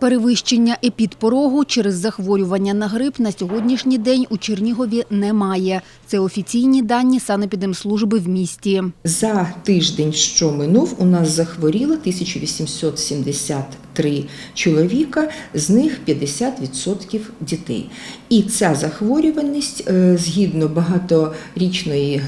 Перевищення епідпорогу через захворювання на грип на сьогоднішній день у Чернігові немає. Це офіційні дані санепідемслужби в місті. За тиждень, що минув, у нас захворіло 1873 чоловіка, з них 50% дітей. І ця захворюваність, е, згідно багаторічної е,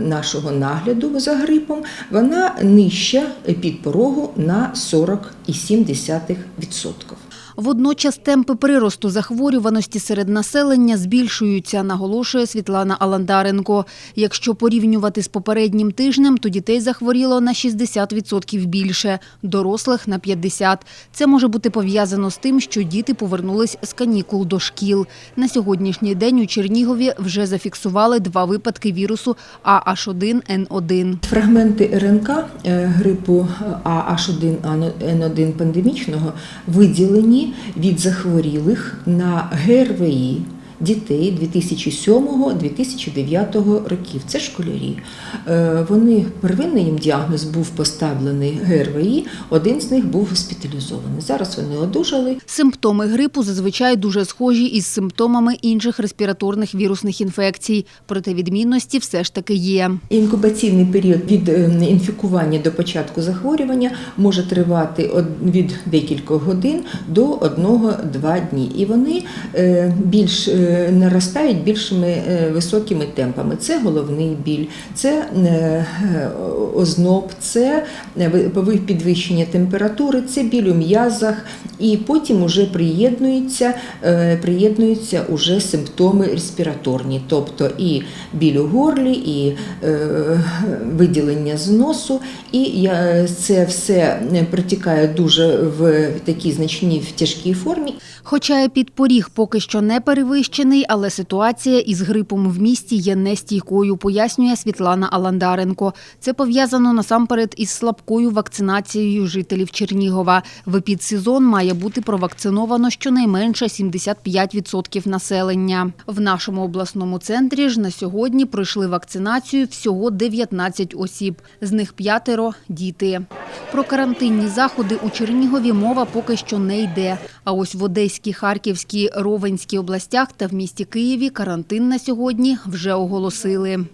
нашого нагляду за грипом, вона нижча під порогу на 40,7%. Водночас темпи приросту захворюваності серед населення збільшуються, наголошує Світлана Аландаренко. Якщо порівнювати з попереднім тижнем, то дітей захворіло на 60% більше, дорослих – на 50%. Це може бути пов'язано з тим, що діти повернулись з канікул до шкіл. На сьогоднішній день у Чернігові вже зафіксували два випадки вірусу AH1N1. Фрагменти РНК е, грипу AH1N1 пандемічного виділені від захворілих на ГРВІ дітей 2007-2009 років. Це школярі. Е, Вони первинний їм діагноз був поставлений ГРВІ, один з них був госпіталізований. Зараз вони одужали. Симптоми грипу зазвичай дуже схожі із симптомами інших респіраторних вірусних інфекцій, проте відмінності все ж таки є. Інкубаційний період від е, інфікування до початку захворювання може тривати від декількох годин до 1-2 дні. І вони е, більш наростають більшими е, високими темпами. Це головний біль, це е, озноб, це е, підвищення температури, це біль у м'язах, і потім уже приєднуються, приєднуються уже симптоми респіраторні, тобто і біль у горлі, і виділення з носу, і це все протікає дуже в такій значній в тяжкій формі. Хоча епідпоріг поки що не перевищений, але ситуація із грипом в місті є нестійкою, пояснює Світлана Аландаренко. Це пов'язано насамперед із слабкою вакцинацією жителів Чернігова. В епідсезон має бути провакциновано щонайменше 75% населення. В нашому обласному центрі ж на сьогодні пройшли вакцинацію всього 19 осіб, з них п'ятеро – діти. Про карантинні заходи у Чернігові мова поки що не йде. А ось в Одеській, Харківській, Ровенській областях та в місті Києві карантин на сьогодні вже оголосили.